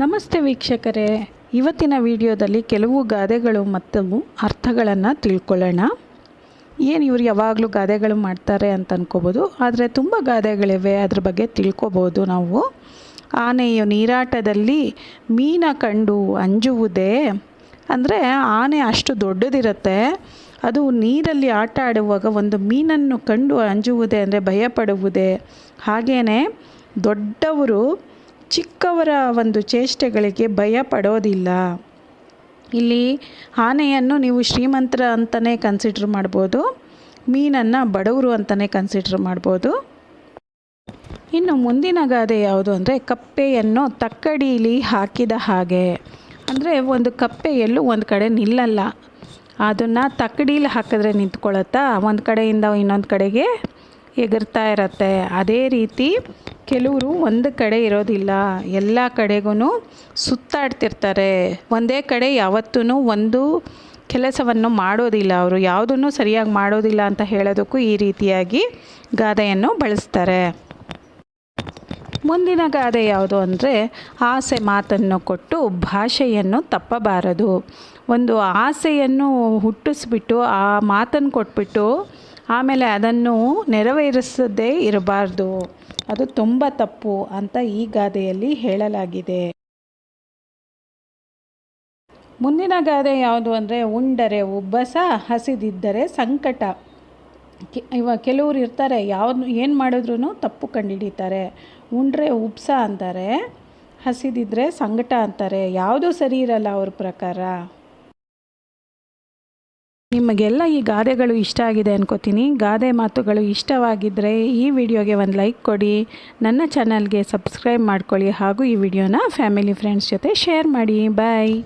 ನಮಸ್ತೆ ವೀಕ್ಷಕರೇ. ಇವತ್ತಿನ ವಿಡಿಯೋದಲ್ಲಿ ಕೆಲವು ಗಾದೆಗಳು ಮತ್ತು ಅರ್ಥಗಳನ್ನು ತಿಳ್ಕೊಳ್ಳೋಣ. ಏನು ಇವ್ರು ಯಾವಾಗಲೂ ಗಾದೆಗಳು ಮಾಡ್ತಾರೆ ಅಂತ ಅನ್ಕೋಬೋದು. ಆದರೆ ತುಂಬ ಗಾದೆಗಳಿವೆ, ಅದ್ರ ಬಗ್ಗೆ ತಿಳ್ಕೊಬೋದು ನಾವು. ಆನೆಯು ನೀರಾಟದಲ್ಲಿ ಮೀನ ಕಂಡು ಅಂಜುವುದೇ. ಅಂದರೆ ಆನೆ ಅಷ್ಟು ದೊಡ್ಡದಿರುತ್ತೆ. ಅದು ನೀರಲ್ಲಿ ಆಟ ಆಡುವಾಗ ಒಂದು ಮೀನನ್ನು ಕಂಡು ಅಂಜುವುದೇ ಅಂದರೆ ಭಯಪಡುವುದೇ. ಹಾಗೆಯೇ ದೊಡ್ಡವರು ಚಿಕ್ಕವರ ಒಂದು ಚೇಷ್ಟೆಗಳಿಗೆ ಭಯ ಪಡೋದಿಲ್ಲ. ಇಲ್ಲಿ ಆನೆಯನ್ನು ನೀವು ಶ್ರೀಮಂತರ ಅಂತಲೇ ಕನ್ಸಿಡ್ರ್ ಮಾಡ್ಬೋದು. ಮೀನನ್ನು ಬಡವರು ಅಂತಲೇ ಕನ್ಸಿಡ್ರ್ ಮಾಡ್ಬೋದು. ಇನ್ನು ಮುಂದಿನ ಗಾದೆ ಯಾವುದು ಅಂದರೆ ಕಪ್ಪೆಯನ್ನು ತಕ್ಕಡಿಲಿ ಹಾಕಿದ ಹಾಗೆ. ಅಂದರೆ ಒಂದು ಕಪ್ಪೆ ಎಲ್ಲೂ ಒಂದು ಕಡೆ ನಿಲ್ಲಲ್ಲ. ಅದನ್ನು ತಕ್ಕಡೀಲಿ ಹಾಕಿದ್ರೆ ನಿಂತ್ಕೊಳತ್ತಾ, ಒಂದು ಕಡೆಯಿಂದ ಇನ್ನೊಂದು ಕಡೆಗೆ ಎಗರ್ತಾ ಇರತ್ತೆ. ಅದೇ ರೀತಿ ಕೆಲವರು ಒಂದು ಕಡೆ ಇರೋದಿಲ್ಲ. ಎಲ್ಲ ಕಡೆಗೂ ಸುತ್ತಾಡ್ತಿರ್ತಾರೆ. ಒಂದೇ ಕಡೆ ಯಾವತ್ತೂ ಒಂದು ಕೆಲಸವನ್ನು ಮಾಡೋದಿಲ್ಲ ಅವರು. ಯಾವುದನ್ನು ಸರಿಯಾಗಿ ಮಾಡೋದಿಲ್ಲ ಅಂತ ಹೇಳೋದಕ್ಕೂ ಈ ರೀತಿಯಾಗಿ ಗಾದೆಯನ್ನು ಬಳಸ್ತಾರೆ. ಮುಂದಿನ ಗಾದೆ ಯಾವುದು ಅಂದರೆ ಆಸೆ ಮಾತನ್ನು ಕೊಟ್ಟು ಭಾಷೆಯನ್ನು ತಪ್ಪಬಾರದು. ಒಂದು ಆಸೆಯನ್ನು ಹುಟ್ಟಿಸ್ಬಿಟ್ಟು, ಆ ಮಾತನ್ನು ಕೊಟ್ಬಿಟ್ಟು ಆಮೇಲೆ ಅದನ್ನು ನೆರವೇರಿಸದೇ ಇರಬಾರ್ದು. ಅದು ತುಂಬ ತಪ್ಪು ಅಂತ ಈ ಗಾದೆಯಲ್ಲಿ ಹೇಳಲಾಗಿದೆ. ಮುಂದಿನ ಗಾದೆ ಯಾವುದು ಅಂದರೆ ಉಂಡರೆ ಉಬ್ಬಸ ಹಸಿದಿದ್ದರೆ ಸಂಕಟ. ಇವಾಗ ಕೆಲವರು ಇರ್ತಾರೆ, ಯಾವ್ದು, ಏನು ಮಾಡಿದ್ರೂ ತಪ್ಪು ಕಂಡುಹಿಡಿತಾರೆ ಉಂಡ್ರೆ ಉಬ್ಸ ಅಂತಾರೆ ಹಸಿದಿದ್ದರೆ ಸಂಕಟ ಅಂತಾರೆ. ಯಾವುದೂ ಸರಿ ಇರಲ್ಲ ಅವ್ರ ಪ್ರಕಾರ. ನಿಮಗೆಲ್ಲ ಈ ಗಾದೆಗಳು ಇಷ್ಟ ಆಗಿದೆ ಅನ್ಕೋತೀನಿ. ಗಾದೆ ಮಾತುಗಳು ಇಷ್ಟವಾಗಿದ್ದರೆ ಈ ವಿಡಿಯೋಗೆ ಒಂದು ಲೈಕ್ ಕೊಡಿ. ನನ್ನ ಚಾನಲ್ಗೆ ಸಬ್ಸ್ಕ್ರೈಬ್ ಮಾಡ್ಕೊಳ್ಳಿ ಹಾಗೂ ಈ ವಿಡಿಯೋನ ಫ್ಯಾಮಿಲಿ ಫ್ರೆಂಡ್ಸ್ ಜೊತೆ ಶೇರ್ ಮಾಡಿ. ಬಾಯ್.